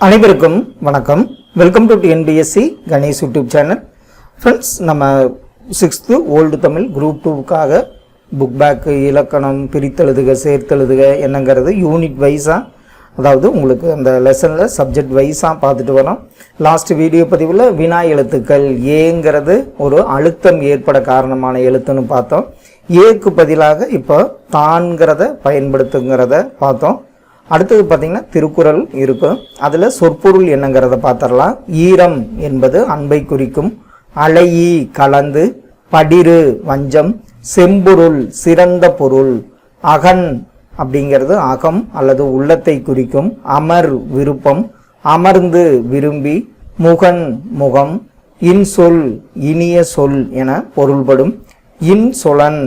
அனைவருக்கும் வணக்கம். Welcome to NPSC Ganesh YouTube channel. Friends நம்ம சிக்ஸ்த்து ஓல்டு தமிழ் குரூப் டூவுக்காக புக் பேக்கு இலக்கணம் பிரித்தெழுதுக சேர்த்தெழுதுக என்னங்கிறது யூனிட் வைஸாக அதாவது உங்களுக்கு அந்த லெசனில் சப்ஜெக்ட் வைஸாக பார்த்துட்டு வரோம் லாஸ்ட் வீடியோ பதிவில் வினா எழுத்துக்கள் ஏங்கிறது ஒரு அழுத்தம் ஏற்பட காரணமான எழுத்துன்னு பார்த்தோம். ஏக்கு பதிலாக இப்போ தான்கிறத பயன்படுத்துங்கிறத பார்த்தோம். அடுத்தது பார்த்திங்கன்னா திருக்குறள் இருக்கும் அதில் சொற்பொருள் என்னங்கிறத பார்த்துடலாம். ஈரம் என்பது அன்பை குறிக்கும். அலையி கலந்து படிரு வஞ்சம் செம்பொருள் சிறந்த பொருள். அகன் அப்படிங்கிறது அகம் அல்லது உள்ளத்தை குறிக்கும். அமர் விருப்பம் அமர்ந்து விரும்பி முகன் முகம் இன்சொல் இனிய சொல் என பொருள்படும். இன்சொலன்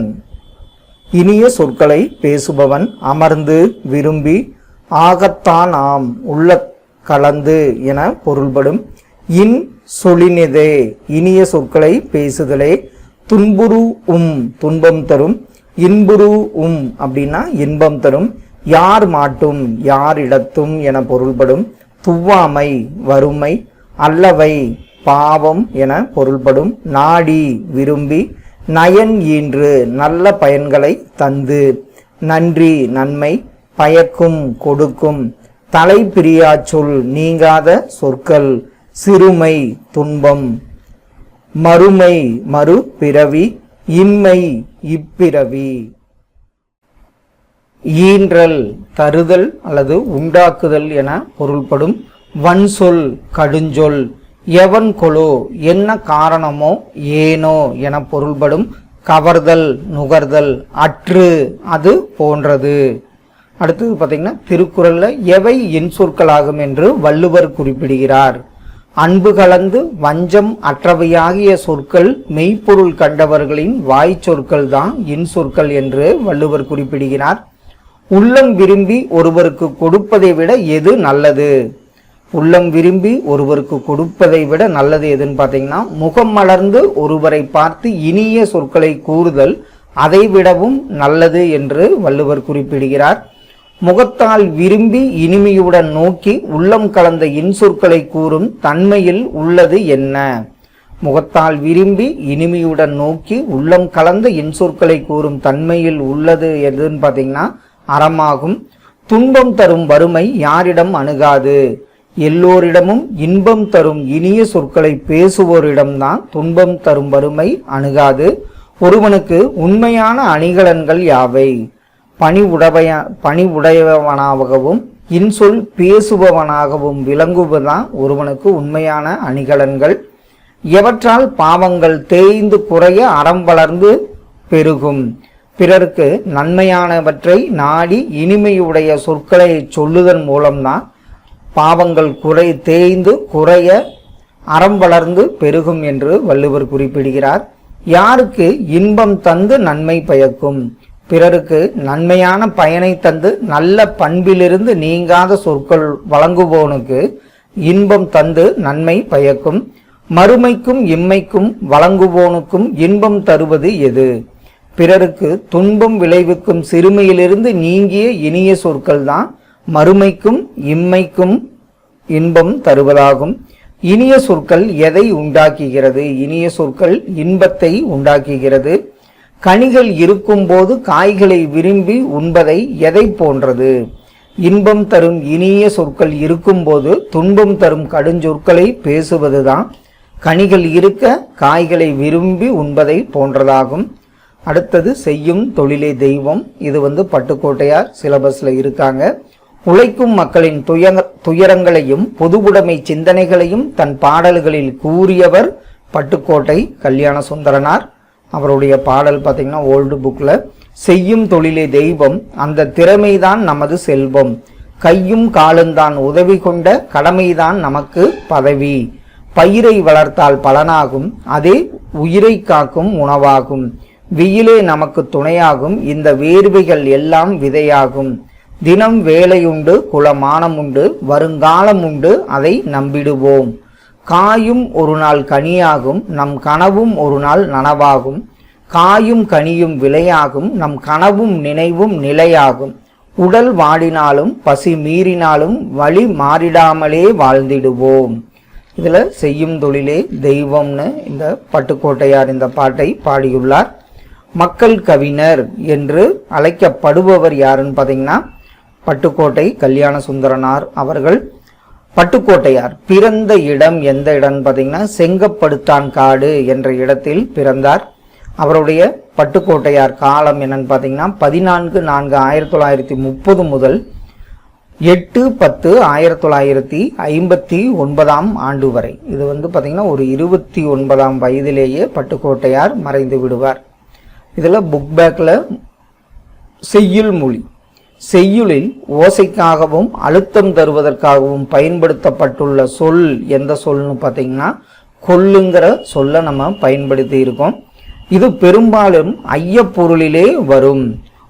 இனிய சொற்களை பேசுபவன் அமர்ந்து விரும்பி ஆகத்தான் ஆம் உள்ள கலந்து என பொருள்படும். இன் சொலினிதே இனிய சொற்களை பேசுதலே. துன்புரு உம் துன்பம் தரும். இன்புரு உம் அப்படின்னா இன்பம் தரும். யார் மாட்டும் யார் இடத்தும் என பொருள்படும். துவாமை வறுமை அல்லவை பாவம் என பொருள்படும். நாடி விரும்பி நயன் ஈன்று நல்ல பயன்களை தந்து. நன்றி நன்மை பயக்கும் கொடுக்கும் தலை பிரியா சொல் நீங்காத சொற்கள் சிறுமை துன்பம். மறுமை மறு பிறவி இன்மை இப்பிறவி. ஈன்றல் தருதல் அல்லது உண்டாக்குதல் என பொருள்படும் வன்சொல் கடுஞ்சொல் எவன் கொலோ என்ன காரணமோ ஏனோ என பொருள்படும் கவர்தல் நுகர்தல் அற்று அது போன்றது. அடுத்தது பார்த்தீங்கன்னா திருக்குறளில் எவை இன்சொற்களாகும் என்று வள்ளுவர் குறிப்பிடுகிறார். அன்பு கலந்து வஞ்சம் அற்றவையாகிய சொற்கள் மெய்ப்பொருள் கண்டவர்களின் வாய் சொற்கள் தான் இன்சொற்கள் என்று வள்ளுவர் குறிப்பிடுகிறார். உள்ளம் விரும்பி ஒருவருக்கு கொடுப்பதை விட எது நல்லது? உள்ளம் விரும்பி ஒருவருக்கு கொடுப்பதை விட நல்லது எதுன்னு பார்த்தீங்கன்னா முகம் மலர்ந்து ஒருவரை பார்த்து இனிய சொற்களை கூறுதல் அதை விடவும் நல்லது என்று வள்ளுவர் குறிப்பிடுகிறார். முகத்தால் விரும்பி இனிமையுடன் நோக்கி உள்ளம் கலந்த இன்சொற்களை கூறும் தன்மையில் உள்ளது என்ன? முகத்தால் விரும்பி இனிமையுடன் நோக்கி உள்ளம் கலந்த இன்சொற்களை கூறும் தன்மையில் உள்ளது எதுன்னு பார்த்தீங்கன்னா அறமாகும். துன்பம் தரும் வறுமை யாரிடம் அணுகாது? எல்லோரிடமும் இன்பம் தரும் இனிய சொற்களை பேசுவோரிடம்தான் துன்பம் தரும் வறுமை அணுகாது. ஒருவனுக்கு உண்மையான அணிகலன்கள் யாவை? பணி உடவைய பணி உடையவனாகவும் இன்சொல் பேசுபவனாகவும் விளங்குவதுதான் ஒருவனுக்கு உண்மையான அணிகலன்கள். எவற்றால் பாவங்கள் தேய்ந்து குறைய அறம் வளர்ந்து பெருகும். பிறருக்கு நன்மையானவற்றை நாடி இனிமையுடைய சொற்களை சொல்லுதன் மூலம்தான் பாவங்கள் குறை தேய்ந்து குறைய அறம் வளர்ந்து பெருகும் என்று வள்ளுவர் குறிப்பிடுகிறார். யாருக்கு இன்பம் தந்து நன்மை பயக்கும்? பிறருக்கு நன்மையான பயனை தந்து நல்ல பண்பிலிருந்து நீங்காத சொற்கள் வழங்குவோனுக்கு இன்பம் தந்து நன்மை பயக்கும். மறுமைக்கும் இம்மைக்கும் வழங்குவோனுக்கும் இன்பம் தருவது எது? பிறருக்கு துன்பம் விளைவிக்கும் சிறுமையிலிருந்து நீங்கிய இனிய சொற்கள் தான் மறுமைக்கும் இம்மைக்கும் இன்பம் தருவதாகும். இனிய சொற்கள் எதை உண்டாக்குகிறது? இனிய சொற்கள் இன்பத்தை உண்டாக்குகிறது. கனிகள் இருக்கும்போது காய்களை விரும்பி உண்பதை எதை போன்றது? இன்பம் தரும் இனிய சொற்கள் இருக்கும்போது துன்பம் தரும் கடுஞ்சொற்களை பேசுவதுதான் கனிகள் இருக்க காய்களை விரும்பி உண்பதை போன்றதாகும். அடுத்தது செய்யும் தொழிலே தெய்வம். இது வந்து பட்டுக்கோட்டையார் சிலபஸ்ல இருக்காங்க. உழைக்கும் மக்களின் துய துயரங்களையும் பொதுவுடைமை சிந்தனைகளையும் தன் பாடல்களில் கூறியவர் பட்டுக்கோட்டை கல்யாண சுந்தரனார். அவருடைய பாடல் பார்த்தீங்கன்னா ஓல்டு புக்கில் செய்யும் தொழிலே தெய்வம் அந்த திறமைதான் நமது செல்வம். கையும் காலும்தான் உதவி கொண்ட கடமைதான் நமக்கு பதவி. பயிரை வளர்த்தால் பலனாகும் அதே உயிரை காக்கும் உணவாகும். வெயிலே நமக்கு துணையாகும் இந்த வேர்வைகள் எல்லாம் விதையாகும். தினம் வேலையுண்டு குலமானம் உண்டு வருங்காலம் உண்டு அதை நம்பிடுவோம். காயும் ஒரு நாள் கனியாகும் நம் கனவும் ஒரு நாள் நனவாகும். காயும் கனியும் விலையாகும் நம் கனவும் நினைவும் நிலையாகும். உடல் வாடினாலும் பசி மீறினாலும் வழி மாறிடாமலே வாழ்ந்திடுவோம். இதில் செய்யும் தொழிலே தெய்வம்னு இந்த பட்டுக்கோட்டையார் இந்த பாட்டை பாடியுள்ளார். மக்கள் கவிஞர் என்று அழைக்கப்படுபவர் யாருன்னு பார்த்தீங்கன்னா பட்டுக்கோட்டை கல்யாண சுந்தரனார் அவர்கள். பட்டுக்கோட்டையார். பிறந்த இடம் எந்த இடம்னு பார்த்தீங்கன்னா செங்கப்படுத்தான் காடு என்ற இடத்தில் பிறந்தார். அவருடைய பட்டுக்கோட்டையார் காலம் என்னன்னு பார்த்தீங்கன்னா பதினான்கு நான்கு ஆயிரத்தி தொள்ளாயிரத்தி முப்பது முதல் எட்டு பத்து ஆயிரத்தி தொள்ளாயிரத்தி ஐம்பத்தி ஒன்பதாம் ஆண்டு வரை. இது வந்து பார்த்தீங்கன்னா ஒரு இருபத்தி ஒன்பதாம் வயதிலேயே பட்டுக்கோட்டையார் மறைந்து விடுவார். இதில் புக் பேக்கில் செய்யுள் மொழி. செய்யுளில் ஓசைக்காகவும் அழுத்தம் தருவதற்காகவும் பயன்படுத்தப்பட்டுள்ள சொல் எந்த சொல்னு பார்த்தீங்கன்னா கொல்லுங்கிற சொல்ல நம்ம பயன்படுத்தி இருக்கோம். இது பெரும்பாலும் ஐயப்பொருளிலே வரும்.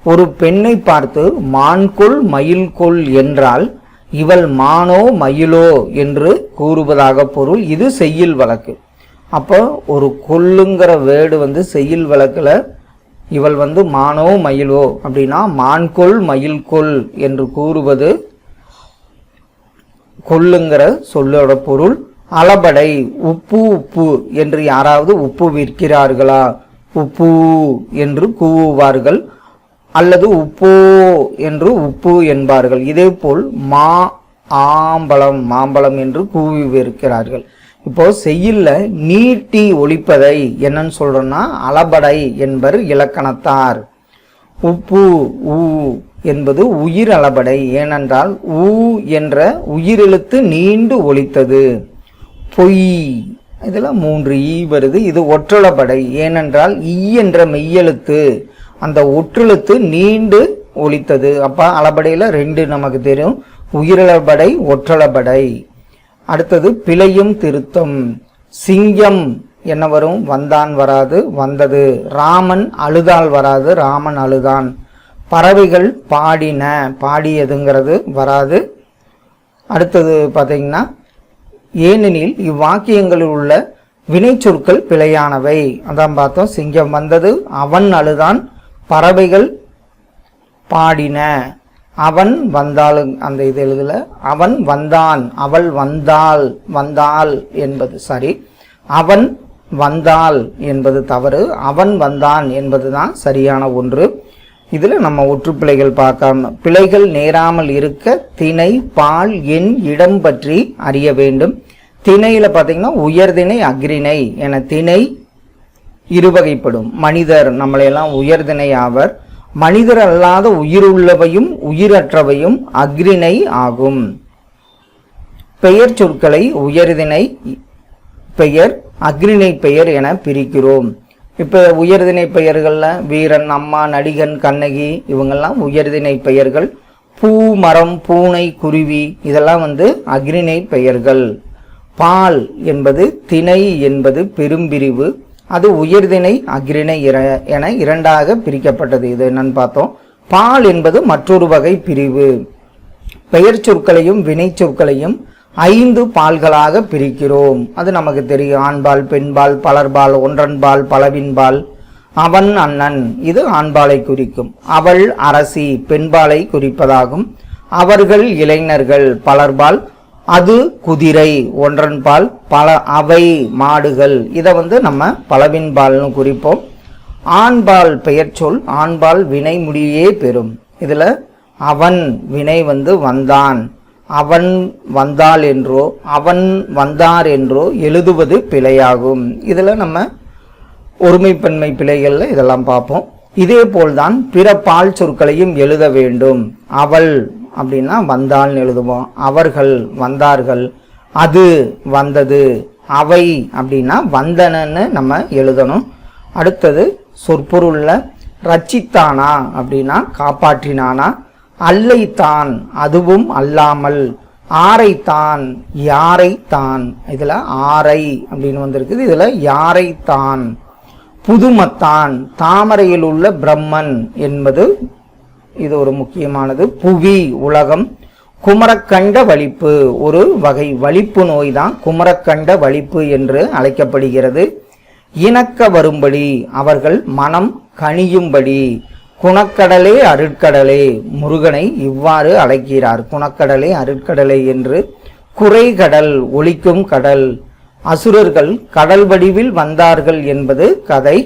ஒரு பெண்ணை பார்த்து மான்கொள் மயில்கொள் என்றால் இவள் மானோ மயிலோ என்று கூறுவதாக பொருள். இது செய்யுள் வழக்கு. அப்போ ஒரு கொல்லுங்கிற வேர்டு வந்து செய்யுள் வழக்கில் இவள் வந்து மானோ மயிலோ அப்படின்னா மான்கொள் மயில்கொள் என்று கூறுவது கொல்லுங்கிற சொல்லோட பொருள். அளபடை உப்பு உப்பு என்று யாராவது உப்பு விற்கிறார்களா? உப்பு என்று கூவுவார்கள். அல்லது உப்போ என்று உப்பு என்பார்கள். இதேபோல் மா ஆம்பழம் மாம்பழம் என்று கூவி விற்கிறார்கள். இப்போ செய்யுள்ள நீட்டி ஒழிப்பதை என்னன்னு சொல்றோம்னா அளபடை என்பர் இலக்கணத்தார். உப்பு ஊ என்பது உயிர் அளபடை ஏனென்றால் ஊ என்ற உயிரெழுத்து நீண்டு ஒழித்தது. பொய் இதில் மூன்று ஈ வருது. இது ஒற்றளபடை ஏனென்றால் ஈ என்ற மெய்யெழுத்து அந்த ஒற்றெழுத்து நீண்டு ஒழித்தது. அப்போ அளபடையில் ரெண்டு நமக்கு தெரியும். உயிரளபடை ஒற்றளபடை. அடுத்தது பிழையும் திருத்தம். சிங்கம் என்ன வரும்? வந்தான் வராது வந்தது. ராமன் அழுதால் வராது ராமன் அழுதான். பறவைகள் பாடின பாடியதுங்கிறது வராது. அடுத்தது பார்த்தீங்கன்னா ஏனெனில் இவ்வாக்கியங்களில் உள்ள வினைச்சொற்கள் பிழையானவை. அதான் பார்த்தோம் சிங்கம் வந்தது அவன் அழுதான் பறவைகள் பாடின. அவன் வந்தாள் அந்த இது எழுதல. அவன் வந்தான் அவள் வந்தாள் வந்தாள் என்பது சரி. அவன் வந்தாள் என்பது தவறு. அவன் வந்தான் என்பதுதான் சரியான ஒன்று. இதில் நம்ம ஒற்றுப்பிழைகள் பார்க்காம பிழைகள் நேராமல் இருக்க திணை பால் எண் இடம் பற்றி அறிய வேண்டும். திணையில் பார்த்தீங்கன்னா உயர்திணை அக்ரிணை என திணை இருவகைப்படும். மனிதர் நம்மளையெல்லாம் உயர்திணை ஆவர். மனிதர் அல்லாத உயிருள்ளவையும் உயிரற்றவையும் அக்ரிணை ஆகும். பெயர் சொற்களை உயர்திணை பெயர் அக்ரிணை பெயர் என பிரிக்கிறோம். இப்போ உயர்திணை பெயர்களில் வீரன் அம்மா நடிகன் கண்ணகி இவங்கெல்லாம் உயர்தினை பெயர்கள். பூ மரம் பூனை குருவி இதெல்லாம் வந்து அக்ரிணை பெயர்கள். பால் என்பது திணை என்பது பெரும்பிரிவு அது உயர்தினை அக்ரிணை இர- என இரண்டாக பிரிக்கப்பட்டது. இது என்னன்னு பார்த்தோம். பால் என்பது மற்றொரு வகை பிரிவு. பெயர் சொற்களையும் வினை சொற்களையும் ஐந்து பால்களாக பிரிக்கிறோம். அது நமக்கு தெரியும். ஆண்பால் பெண்பால் பலர்பால் ஒன்றன்பால் பலவின்பால் அவன் அண்ணன். இது ஆண்பாலை குறிக்கும். அவள் அரசி பெண்பாலை குறிப்பதாகும். அவர்கள் இளைஞர்கள். பலர்பால் அது குதிரை ஒன்றன்பால் பல அவை மாடுகள். இதை வந்து நம்ம பலவின்பால்னு குறிப்போம். ஆண்பால் பெயர்ச்சொல் ஆண்பால் வினை முடியே பெறும். இதில் அவன் வினை வந்து வந்தான். அவன் வந்தாள் என்றோ அவன் வந்தார் என்றோ எழுதுவது பிழையாகும். இதில் நம்ம ஒருமைப்பன்மை பிழைகளில் இதெல்லாம் பார்ப்போம். இதே போல்தான் பிற பால் சொற்களையும் எழுத வேண்டும். அவள் அப்படின்னா வந்தால்னு எழுதுவோம். அவர்கள் வந்தார்கள். அது வந்தது. அவை அப்படின்னா வந்தனன்னு நம்ம எழுதணும். அடுத்தது சொற்பொருளில் ரச்சித்தானா அப்படின்னா காப்பாற்றினானா. அல்லைத்தான் அதுவும் அல்லாமல். ஆரைத்தான் யாரைத்தான். இதில் ஆரை அப்படின்னு வந்திருக்குது. இதில் யாரைத்தான். புதுமத்தான் தாமரையில் உள்ள பிரம்மன் என்பது இது ஒரு முக்கியமானது. புவி உலகம். குமரக்கண்ட வலிப்பு ஒரு வகை வலிப்பு நோய் தான். குமரக்கண்ட வலிப்பு என்று அழைக்கப்படுகிறது. இணக்க வரும்படி அவர்கள் மனம் கனியும்படி குணக்கடலே அருட்கடலே முருகனை இவ்வாறு அழைக்கிறார். குணக்கடலே அருட்கடலே என்று குறைகடல் ஒழிக்கும் கடல் அசுரர்கள் கடல் வடிவில் வந்தார்கள் என்பது கதை.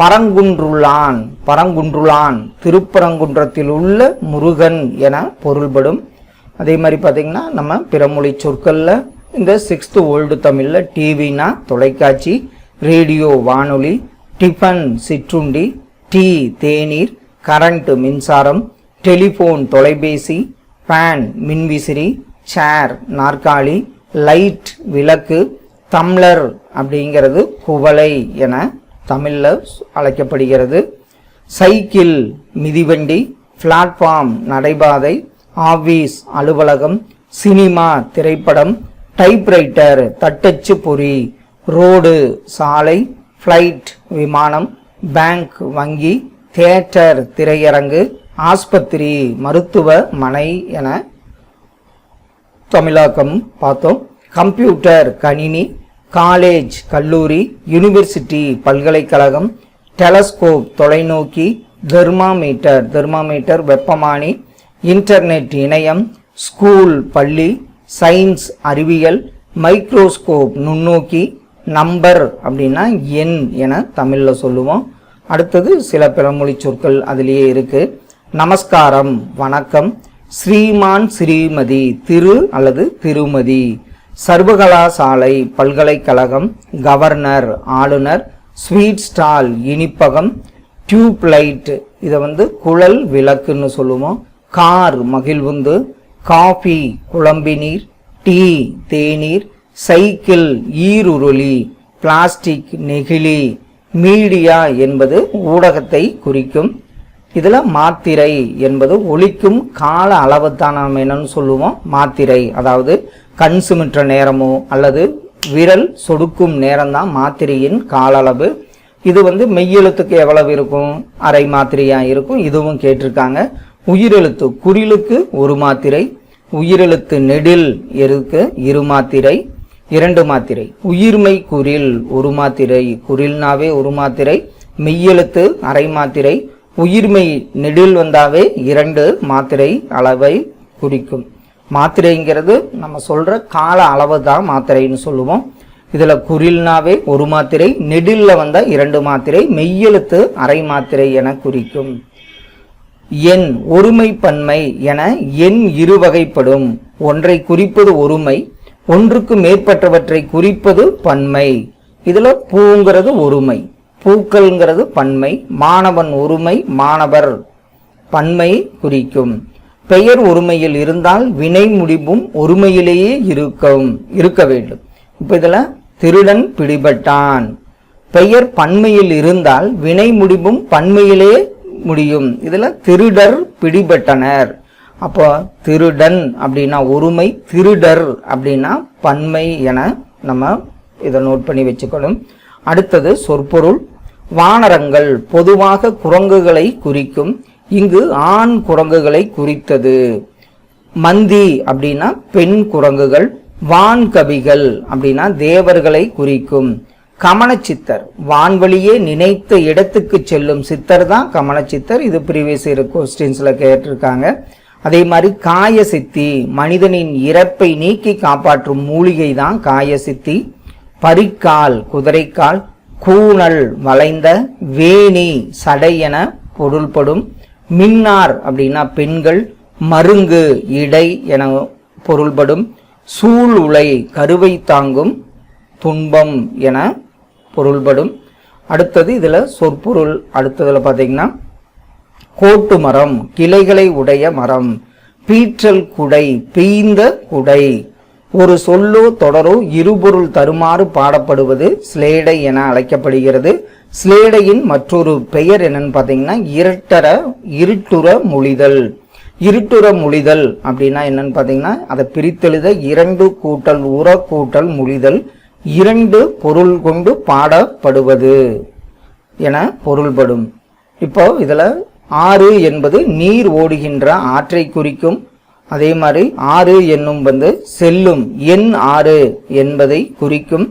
பரங்குன்றுளான் பரங்குன்றுளான் திருப்பரங்குன்றத்தில் உள்ள முருகன் என பொருள்படும். அதே மாதிரி பார்த்தீங்கன்னா நம்ம பிறமொழி சொற்களில் இந்த சிக்ஸ்த்து ஓல்டு தமிழில் டிவினா தொலைக்காட்சி ரேடியோ வானொலி டிஃபன் சிற்றுண்டி டீ தேநீர் கரண்ட்டு மின்சாரம் டெலிஃபோன் தொலைபேசி ஃபேன் மின்விசிறி சேர் நாற்காலி லைட் விளக்கு தம்ளர் அப்படிங்கிறது குவளை என தமிழில் அழைக்கப்படுகிறது. சைக்கிள் மிதிவண்டி பிளாட்ஃபார்ம் நடைபாதை ஆஃபீஸ் அலுவலகம் சினிமா திரைப்படம் டைப்ரைட்டர் தட்டச்சு பொறி ரோடு சாலை ஃப்ளைட் விமானம் பேங்க் வங்கி தியேட்டர் திரையரங்கு ஆஸ்பத்திரி மருத்துவமனை என தமிழாக்கம் பார்த்தோம். கம்ப்யூட்டர் கணினி காலேஜ் கல்லூரி யூனிவர்சிட்டி பல்கலைக்கழகம் டெலஸ்கோப் தொலைநோக்கி தெர்மாமீட்டர் தெர்மாமீட்டர் வெப்பமானி இன்டர்நெட் இணையம் ஸ்கூல் பள்ளி சயின்ஸ் அறிவியல் மைக்ரோஸ்கோப் நுண்ணோக்கி நம்பர் அப்படின்னா எண் என தமிழில் சொல்லுவோம். அடுத்தது சில பிறமொழி சொற்கள் அதிலேயே இருக்குது நமஸ்காரம் வணக்கம். ஸ்ரீமான் ஸ்ரீமதி திரு அல்லது திருமதி. சர்வகலாசாலை பல்கலைக்கழகம் கவர்னர் ஆளுநர் ஸ்வீட் ஸ்டால் இனிப்பகம் டியூப் லைட் இதை வந்து குழல் விளக்குன்னு சொல்லுவோம். கார் மகிழ்வுந்து காஃபி குழம்பி நீர் டீ தேநீர் சைக்கிள் ஈருருளி பிளாஸ்டிக் நெகிழி மீடியா என்பது ஊடகத்தை குறிக்கும். இதில் மாத்திரை என்பது ஒழிக்கும் கால அளவுத்தான் நாம் என்னன்னு சொல்லுவோம். மாத்திரை அதாவது கண் சுமிற்ற நேரமோ அல்லது விரல் சொடுக்கும் நேரம்தான் மாத்திரையின் கால அளவு. இது வந்து மெய்யெழுத்துக்கு எவ்வளவு இருக்கும்? அரை மாத்திரையாக இருக்கும்? இதுவும் கேட்டிருக்காங்க. உயிரெழுத்து குறிலுக்கு ஒரு மாத்திரை உயிரெழுத்து நெடில் இருக்கு இரு மாத்திரை இரண்டு மாத்திரை. உயிர்மை குறில் ஒரு மாத்திரை குறில்னாவே ஒரு மாத்திரை மெய்யெழுத்து அரை மாத்திரை உயிர்மை நெடில் வந்தாவே இரண்டு மாத்திரை அளவை குறிக்கும். மாத்திரைங்கிறது நம்ம சொல்ற கால அளவு தான் மாத்திரைன்னு சொல்லுவோம். இதுல குறில்னாவே ஒரு மாத்திரை நெடில்ல வந்தா இரண்டு மாத்திரை மெய்யெழுத்து அரை மாத்திரை என குறிக்கும். எண் ஒருமை பன்மை என எண் இரு வகைப்படும். ஒன்றை குறிப்பது ஒருமை ஒன்றுக்கு மேற்பட்டவற்றை குறிப்பது பன்மை. இதுல பூங்கிறது ஒருமை. பூக்கள்ங்கிறது பன்மை மாணவன் ஒருமை மாணவர் பன்மை குறிக்கும். பெயர் ஒருமையில் இருந்தால் வினை முடிவும் ஒருமையிலேயே இருக்கும் இருக்க வேண்டும். இப்போ இதில் திருடன் பிடிபட்டான். பெயர் பன்மையில் இருந்தால் வினை முடிவும் பன்மையிலே முடியும். இதில் திருடர் பிடிபட்டனர். அப்போ திருடன் அப்படின்னா ஒருமை திருடர் அப்படின்னா பன்மை என நம்ம இதை நோட் பண்ணி வச்சுக்கணும். அடுத்தது சொற்பொருள் வானரங்கள் பொதுவாக குரங்குகளை குறிக்கும். இங்கு ஆண் குரங்குகளை குறித்தது. மந்தி அப்படின்னா பெண் குரங்குகள் வான்கவிகள் அப்படின்னா தேவர்களை குறிக்கும். கமனச்சித்தர் வான்வழியே நினைத்த இடத்துக்கு செல்லும் சித்தர் தான் கமனச்சித்தர் இது ப்ரீவியஸ் இயர் கொஸ்டின்ஸ்ல கேட்டிருக்காங்க. அதே மாதிரி காய சித்தி மனிதனின் இறப்பை நீக்கி காப்பாற்றும் மூலிகை தான் காய சித்தி பரிக்கால் குதிரைக்கால் கூணல் வளைந்த வேணி சடை என பொருள்படும் மின்னார் அப்படின்னா பெண்கள் மருங்கு இடை என பொருள்படும் சூழ் உலை கருவை தாங்கும் துன்பம் என பொருள்படும். அடுத்தது இதில் சொற்பொருள் அடுத்ததில் பார்த்தீங்கன்னா கோட்டு மரம் கிளைகளை உடைய மரம் பீற்றல் குடை பீந்த குடை ஒரு சொல்லோ தொடரோ இருபொருள் தருமாறு பாடப்படுவது ஸ்லேடை என அழைக்கப்படுகிறது. ஸ்லேடையின் மற்றொரு பெயர் என்னன்னு பார்த்தீங்கன்னா இரட்டர இருட்டுற மொழிதல் இருட்டுற மொழிதல் அப்படின்னா என்னன்னு பார்த்தீங்கன்னா அதை பிரித்தெழுத இரண்டு கூட்டல் உர கூட்டல் மொழிதல் இரண்டு பொருள் கொண்டு பாடப்படுவது என பொருள்படும். இப்போ இதில் ஆறு என்பது நீர் ஓடுகின்ற ஆற்றை குறிக்கும் அதே மாதிரி ஆறு என்னும் வந்து செல்லும் எண் ஆறு என்பதை குறிக்கும்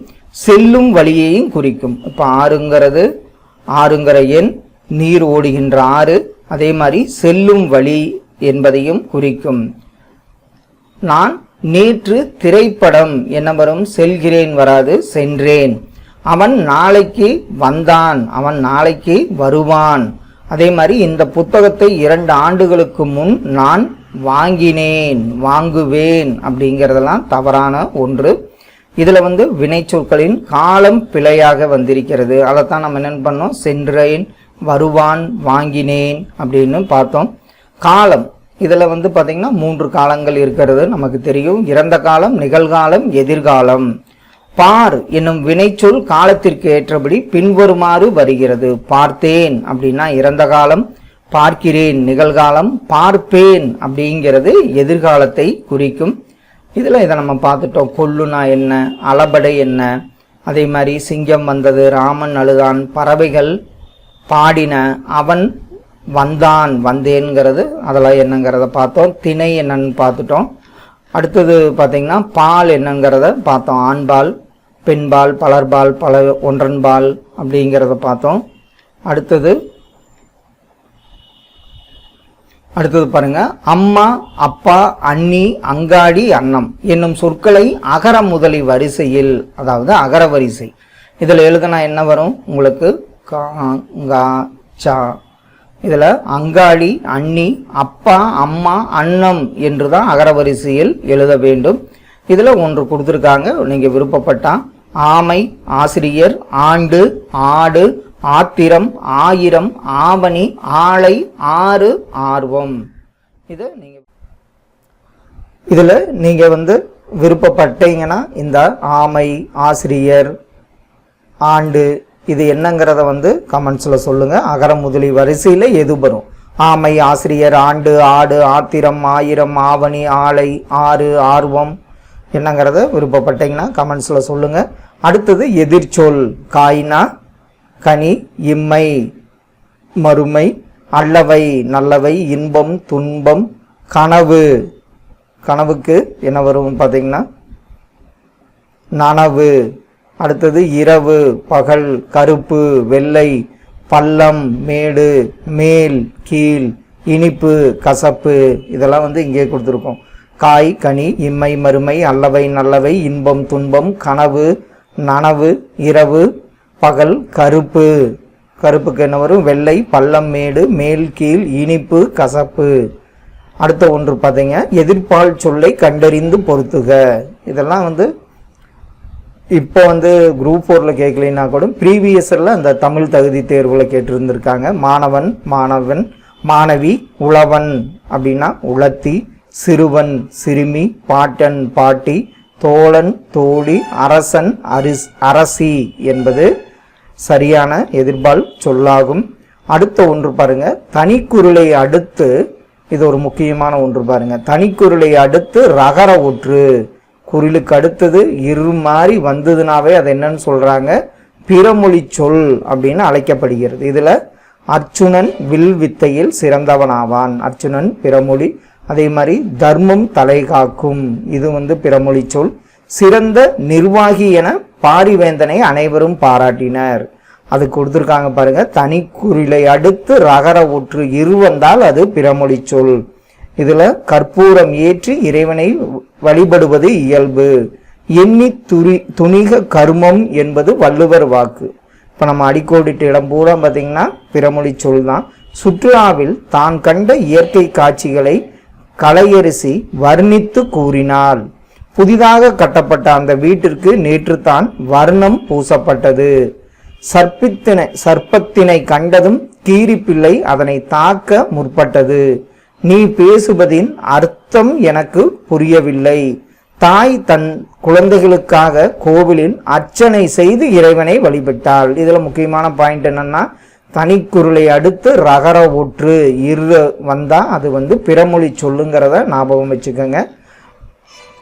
செல்லும் வழியையும் குறிக்கும். இப்போ ஆறுங்கிறது ஆறுங்கிற எண் நீர் ஓடுகின்ற ஆறு அதே மாதிரி செல்லும் வழி என்பதையும் குறிக்கும். நான் நேற்று திரைப்படம் என்ன வரும் செல்கிறேன் வராது சென்றேன். அவன் நாளைக்கு வந்தான் அவன் நாளைக்கு வருவான். அதே மாதிரி இந்த புத்தகத்தை இரண்டு ஆண்டுகளுக்கு முன் நான் வாங்கினேன் வாங்குவேன் அப்படிங்கிறதெல்லாம் தவறான ஒன்று. இதில் வந்து வினைச்சொற்களின் காலம் பிழையாக வந்திருக்கிறது. அதைத்தான் நம்ம என்ன பண்ணோம்? சென்றேன் வருவான் வாங்கினேன் அப்படின்னு பார்த்தோம். காலம். இதில் வந்து பார்த்திங்கன்னா மூன்று காலங்கள் இருக்கிறது. நமக்கு தெரியும். இறந்த காலம் நிகழ்காலம் எதிர்காலம். பார் என்னும் வினைச்சொல் காலத்திற்கு ஏற்றபடி பின்வருமாறு வருகிறது. பார்த்தேன் அப்படின்னா இறந்த காலம் பார்க்கிறேன் நிகழ்காலம் பார்ப்பேன் அப்படிங்கிறது எதிர்காலத்தை குறிக்கும். இதில் இதை நம்ம பார்த்துட்டோம். கொல்லுனா என்ன? அளபடை என்ன? அதே மாதிரி சிங்கம் வந்தது ராமன் அழுதான் பறவைகள் பாடின அவன் வந்தான் வந்தேங்கிறது அதெல்லாம் என்னங்கிறத பார்த்தோம். திணை என்னன்னு பார்த்துட்டோம். அடுத்தது பார்த்தீங்கன்னா பால் என்னங்கிறத பார்த்தோம். ஆண்பால் பெண்பால் பலர்பால் பல ஒன்றன்பால் அப்படிங்கிறத பார்த்தோம். அடுத்தது அடுத்தது பாருங்க. அம்மா அப்பா அண்ணி அங்காடி அன்னம் என்னும் சொற்களை அகர முதலி வரிசையில் அதாவது அகர வரிசை. இதில் எழுதுனா என்ன வரும்? உங்களுக்கு கா சா. இதில் அங்காடி அண்ணி அப்பா அம்மா அன்னம் என்று தான் அகர வரிசையில் எழுத வேண்டும். இதில் ஒன்று கொடுத்துருக்காங்க. நீங்கள் விருப்பப்பட்டால் ஆமை ஆசிரியர் ஆண்டு ஆடு ஆத்திரம் ஆயிரம் ஆவணி ஆளை ஆறு ஆர்வம். இது நீங்கள் இதில் நீங்கள் வந்து விருப்பப்பட்டீங்கன்னா இந்த ஆமை ஆசிரியர் ஆண்டு இது என்னங்கிறத வந்து கமெண்ட்ஸில் சொல்லுங்கள் அகர முதலி வரிசையில் எது வரும்? ஆமை ஆசிரியர் ஆண்டு ஆடு ஆத்திரம் ஆயிரம் ஆவணி ஆலை ஆறு ஆர்வம். என்னங்கிறத விருப்பப்பட்டீங்கன்னா கமெண்ட்ஸில் சொல்லுங்கள் அடுத்தது எதிர்ச்சொல் காய்னா கனி இம்மை மறுமை அல்லவை நல்லவை இன்பம் துன்பம் கனவு. கனவுக்கு என்ன வரும் பார்த்தீங்கன்னா? நனவு. அடுத்தது இரவு பகல் கருப்பு வெள்ளை பள்ளம் மேடு மேல் கீழ் இனிப்பு கசப்பு. இதெல்லாம் வந்து இங்கே கொடுத்துருக்கோம். காய் கனி இம்மை மறுமை அல்லவை நல்லவை இன்பம் துன்பம் கனவு நனவு இரவு பகல் கருப்பு. கருப்புக்கு என்ன வரும்? வெள்ளை பள்ளம் மேடு மேல் கீழ் இனிப்பு கசப்பு. அடுத்த ஒன்று பார்த்தீங்க எதிர்ப்பால் சொல்லை கண்டறிந்து பொருத்துக. இதெல்லாம் வந்து இப்போ வந்து குரூப் ஃபோரில் கேட்கலைன்னா கூட ப்ரீவியஸில் அந்த தமிழ் தகுதி தேர்வில் கேட்டிருந்திருக்காங்க. மாணவன் மாணவன் மாணவி உழவன் அப்படின்னா உளத்தி சிறுவன் சிறுமி பாட்டன் பாட்டி தோழன் தோழி அரசன் அரிஸ் அரசி என்பது சரியான எதிர்பால் சொல்லாகும். அடுத்த ஒன்று பாருங்க. தனிக்குருளை அடுத்து இது ஒரு முக்கியமான ஒன்று பாருங்க. தனிக்குருளை அடுத்து ரகர ஒற்று குரிலுக்கு அடுத்தது இரு மாதிரி வந்ததுனாவே அது என்னன்னு சொல்றாங்க. பிறமொழி சொல் அப்படின்னு அழைக்கப்படுகிறது. இதுல அர்ச்சுனன் வில் வித்தையில் சிறந்தவனாவான். அர்ச்சுனன் பிறமொழி. அதே மாதிரி தர்மம் தலை காக்கும். இது வந்து பிறமொழி சொல். சிறந்த நிர்வாகி என பாரிவேந்தனை அனைவரும் பாராட்டினர். அது கொடுத்துருக்காங்க பாருங்க. தனிக்குறிலை அடுத்து ரகர ஊற்று இரு வந்தால் அது பிறமொழி சொல். இதுல கற்பூரம் ஏற்றி இறைவனை வழிபடுவது இயல்பு. எண்ணி துரி துணிக கர்மம் என்பது வள்ளுவர் வாக்கு. இப்போ நம்ம அடிக்கோடிட்டு இடம் பூரா பார்த்தீங்கன்னா பிறமொழி சொல் தான். சுற்றுலாவில் தான் கண்ட இயற்கை காட்சிகளை கலையரிசி வர்ணித்து கூறினாள் புதிதாக கட்டப்பட்ட அந்த வீட்டிற்கு நேற்று தான் வர்ணம் பூசப்பட்டது. சர்ப்பித்தினை சர்ப்பத்தினை கண்டதும் கீரிப்பிள்ளை அதனை தாக்க முற்பட்டது. நீ பேசுவதின் அர்த்தம் எனக்கு புரியவில்லை. தாய் தன் குழந்தைகளுக்காக கோவிலில் அர்ச்சனை செய்து இறைவனை வழிபட்டாள். இதில் முக்கியமான பாயிண்ட் என்னன்னா தனிக்குருளை அடுத்து ரகர ஒற்று இரு வந்தா அது வந்து பிறமொழி சொல்லுங்கிறத ஞாபகம் வச்சுக்கோங்க.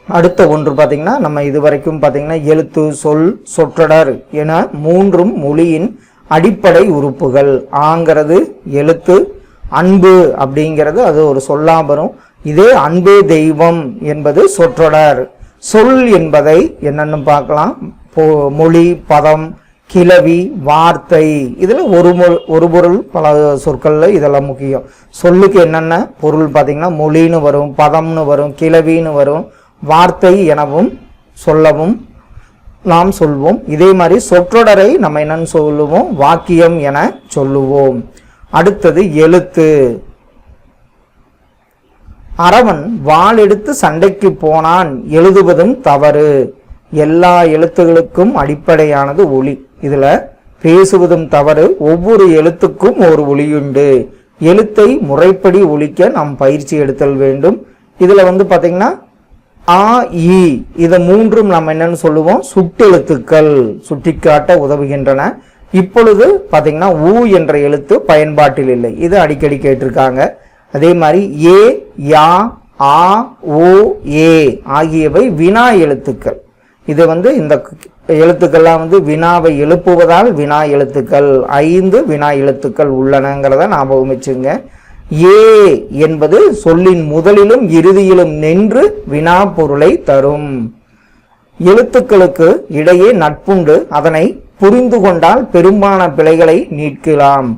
அடுத்த ஒன்று பார்த்தீங்கன்னா நம்ம இதுவரைக்கும் பார்த்தீங்கன்னா எழுத்து சொல் சொற்றொடர் என மூன்றும் மொழியின் அடிப்படை உறுப்புகள். ஆங்கிறது எழுத்து அன்பு அப்படிங்கிறது அது ஒரு சொல்லாபரும் இதே அன்பு தெய்வம் என்பது சொற்றொடர். சொல் என்பதை என்னென்னு பார்க்கலாம். போ- மொழி பதம் கிளவி வார்த்தை. இதில் ஒரு மொ ஒரு பொருள் பல சொற்களில் இதெல்லாம் முக்கியம். சொல்லுக்கு என்னென்ன பொருள் பார்த்திங்கன்னா மொழின்னு வரும் பதம்னு வரும் கிளவின்னு வரும் வார்த்தை எனவும் சொல்லவும் நாம் சொல்வோம். இதே மாதிரி சொற்றொடரை நம்ம என்னன்னு சொல்லுவோம்? வாக்கியம் என சொல்லுவோம். அடுத்தது எழுத்து. அரவன் வாள் எடுத்து சண்டைக்கு போனான். எழுதுவதும் தவறு. எல்லா எழுத்துகளுக்கும் அடிப்படையானது ஒளி. இதுல பேசுவதும் தவறு. ஒவ்வொரு எழுத்துக்கும் ஒரு ஒளியுண்டு எழுத்தை முறைப்படி ஒழிக்க நாம் பயிற்சி எடுத்தல் வேண்டும். இதுல வந்து பாத்தீங்கன்னா ஆ இ இதை மூன்றும் நம்ம என்னன்னு சொல்லுவோம்? சுட்டெழுத்துக்கள் சுட்டிக்காட்ட உதவுகின்றன. இப்பொழுது பார்த்தீங்கன்னா ஊ என்ற எழுத்து பயன்பாட்டில் இல்லை. இது அடிக்கடி கேட்டிருக்காங்க. அதே மாதிரி ஏ யா ஆ ஓ ஏ ஆகியவை வினா எழுத்துக்கள். இது வந்து இந்த எழுத்துக்கள்லாம் வந்து வினாவை எழுப்புவதால் வினா எழுத்துக்கள் ஐந்து வினா எழுத்துக்கள் உள்ளனங்கிறத ஞாபகம் வச்சுங்க. ஏ என்பது சொல்லின் முதலிலும் இறுதியிலும் நின்று வினா பொருளை தரும். எழுத்துக்களுக்கு இடையே நட்புண்டு அதனை புரிந்து கொண்டால் பெரும்பாலான பிழைகளை நீக்கலாம்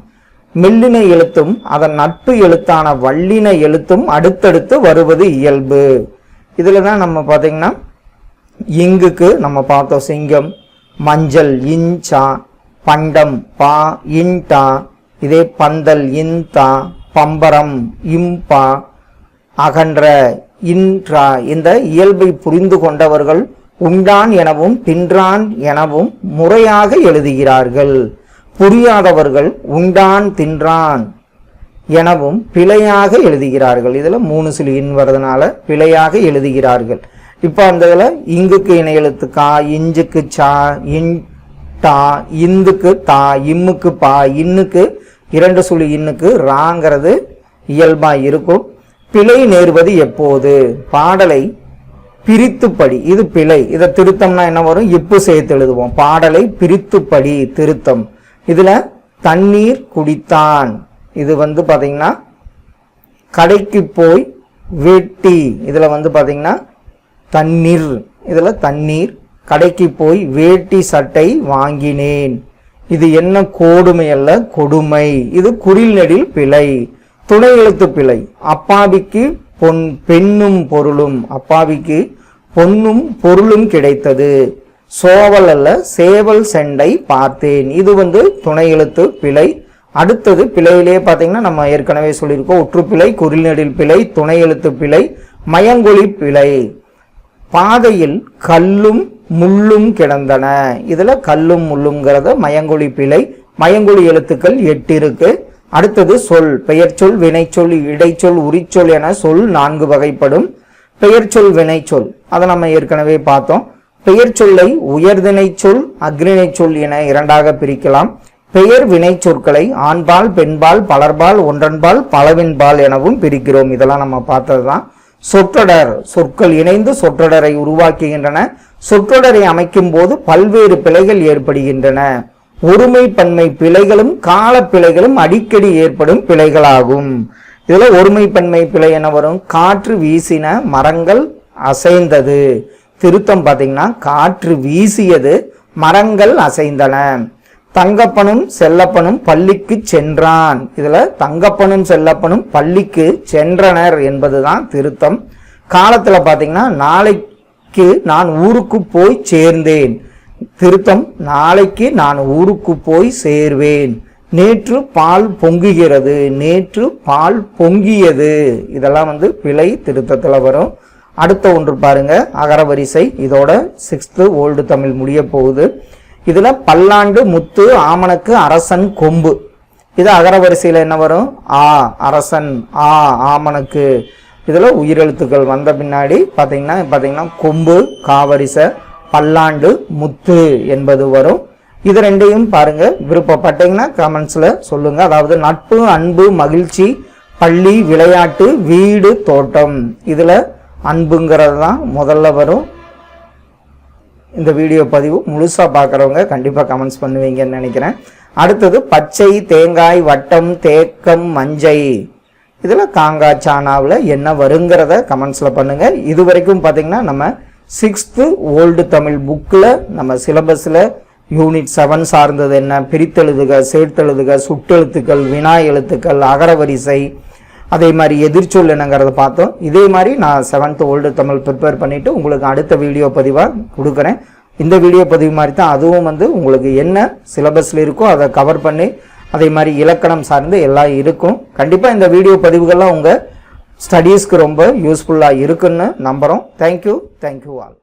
மெல்லின எழுத்தும் அதன் நட்பு எழுத்தான வல்லின எழுத்தும் அடுத்தடுத்து வருவது இயல்பு. இதில் தான் நம்ம பார்த்தீங்கன்னா இங்குக்கு நம்ம பார்த்தோம் சிங்கம் மஞ்சள் இன்சா பண்டம் பா இன்டா இதே பந்தல் இன்தா பம்பரம் இம்பா அகன்ற இன்றா இந்த இயல்பை புரிந்து கொண்டவர்கள் உண்டான் எனவும் தின்றான் எனவும் முறையாக எழுதுகிறார்கள். புரியாதவர்கள் உண்டான் தின்றான் எனவும் பிழையாக எழுதுகிறார்கள். இதில் மூணு சிலி இன் வர்றதுனால பிழையாக எழுதுகிறார்கள். இப்போ அந்த இதில் இங்குக்கு இணை எழுத்து கா இஞ்சுக்கு சா இன் டா இந்துக்கு தா இம்முக்கு பா இன்னுக்கு இரண்டு சுழி இன்னுக்கு ராங்கிறது இயல்பா இருக்கும். பிழை நேர்வது எப்போது? பாடலை பிரித்துப்படி. இது பிழை. இதை திருத்தம்னா என்ன வரும்? இப்பு சேர்த்து எழுதுவோம். பாடலை பிரித்துப்படி திருத்தம். இதுல தண்ணீர் குடித்தான். இது வந்து பாத்தீங்கன்னா கடைக்கு போய் வெட்டி. இதுல வந்து பாத்தீங்கன்னா தண்ணீர். இதுல தண்ணீர். கடைக்கு போய் வேட்டி சட்டை வாங்கினேன். இது என்ன கோடுமை அல்ல? கொடுமை. இது குறில் நெடில் பிழை. துணை எழுத்து பிழை. அப்பாவிக்கு பொன் பெண்ணும் பொருளும். அப்பாவிக்கு பொன்னும் பொருளும் கிடைத்தது. சோவல் அல்ல சேவல் செண்டை பார்த்தேன். இது வந்து துணை எழுத்து பிழை. அடுத்தது பிழையிலேயே பார்த்தீங்கன்னா நம்ம ஏற்கனவே சொல்லியிருக்கோம். ஒற்றுப்பிழை குறில்நெடில் பிழை துணை எழுத்து பிழை மயங்கொழி பிழை. பாதையில் கல்லும் முள்ளும் கிடந்தன. இதில் கல்லும் முள்ளுங்கிறத மயங்கொழி பிழை மயங்கொழி எழுத்துக்கள் எட்டு இருக்கு. அடுத்தது சொல் பெயர்ச்சொல் வினைச்சொல் இடைச்சொல் உரிச்சொல் என சொல் நான்கு வகைப்படும். பெயர்ச்சொல் வினைச்சொல் அதை நம்ம ஏற்கனவே பார்த்தோம். பெயர் சொல்லை உயர்தினை சொல் அக்ரிணை சொல் என இரண்டாக பிரிக்கலாம். பெயர் வினை சொற்களை ஆண்பால் பெண்பால் பலர்பால் ஒன்றன்பால் பலவின்பால் எனவும் பிரிக்கிறோம். இதெல்லாம் நம்ம பார்த்ததுதான். சொற்றொடர் சொற்கள் இணைந்து சொற்றொடரை உருவாக்குகின்றன. சொற்றொடரை அமைக்கும் போது பல்வேறு பிழைகள் ஏற்படுகின்றன. ஒருமை பன்மை பிழைகளும் கால பிழைகளும் அடிக்கடி ஏற்படும் பிழைகளாகும். இதுல ஒருமை பன்மை பிழை என வரும்? காற்று வீசின மரங்கள் அசைந்தது. திருத்தம் பார்த்தீங்கன்னா காற்று வீசியது மரங்கள் அசைந்தன. தங்கப்பனும் செல்லப்பனும் பள்ளிக்கு சென்றான். இதுல தங்கப்பனும் செல்லப்பனும் பள்ளிக்கு சென்றனர் என்பதுதான் திருத்தம். காலத்துல பாத்தீங்கன்னா நாளைக்கு நான் ஊருக்கு போய் சேர்ந்தேன். திருத்தம் நாளைக்கு நான் ஊருக்கு போய் சேர்வேன். நேற்று பால் பொங்குகிறது நேற்று பால் பொங்கியது. இதெல்லாம் வந்து பிழை திருத்தத்துல வரும். அடுத்த ஒன்று பாருங்க அகரவரிசை. இதோட சிக்ஸ்த்து ஓல்டு தமிழ் முடிய போகுது. இதில் பல்லாண்டு முத்து ஆமணக்கு அரசன் கொம்பு. இது அகரவரிசையில் என்ன வரும்? ஆ அரசன் ஆ ஆமணக்கு. இதில் உயிரெழுத்துக்கள் வந்த பின்னாடி பார்த்தீங்கன்னா பார்த்தீங்கன்னா கொம்பு காவரிசை பல்லாண்டு முத்து என்பது வரும். இது ரெண்டையும் பாருங்க. விருப்பப்பட்டீங்கன்னா கமெண்ட்ஸில் சொல்லுங்க. அதாவது நட்பு அன்பு மகிழ்ச்சி பள்ளி விளையாட்டு வீடு தோட்டம். இதில் அன்புங்கிறது தான் முதல்ல வரும். இந்த வீடியோ பதிவு முழுசாக பார்க்குறவங்க கண்டிப்பாக கமெண்ட்ஸ் பண்ணுவீங்கன்னு நினைக்கிறேன். அடுத்தது பச்சை தேங்காய் வட்டம் தேக்கம் மஞ்சை. இதில் காங்கா சானாவில் என்ன வருங்கிறத கமெண்ட்ஸில் பண்ணுங்கள் இது வரைக்கும் பார்த்தீங்கன்னா நம்ம சிக்ஸ்த்து ஓல்டு தமிழ் புக்கில் நம்ம சிலபஸில் யூனிட் செவன் சார்ந்தது என்ன? பிரித்தெழுதுக சேர்த்தெழுதுக சுட்டெழுத்துக்கள் வினா எழுத்துக்கள் அகரவரிசை அதே மாதிரி எதிர்ச்சொல் என்னங்கிறத பார்த்தோம். இதே மாதிரி நான் செவன்த் ஓல்டு தமிழ் ப்ரிப்பேர் பண்ணிவிட்டு உங்களுக்கு அடுத்த வீடியோ பதிவாக கொடுக்குறேன். இந்த வீடியோ பதிவு மாதிரி தான் அதுவும் வந்து உங்களுக்கு என்ன சிலபஸில் இருக்கோ அதை கவர் பண்ணி அதே மாதிரி இலக்கணம் சார்ந்து எல்லாம் இருக்கும். கண்டிப்பாக இந்த வீடியோ பதிவுகள்லாம் உங்கள் ஸ்டடீஸ்க்கு ரொம்ப யூஸ்ஃபுல்லாக இருக்குன்னு நம்புகிறோம் தேங்க்யூ தேங்க்யூ ஆல்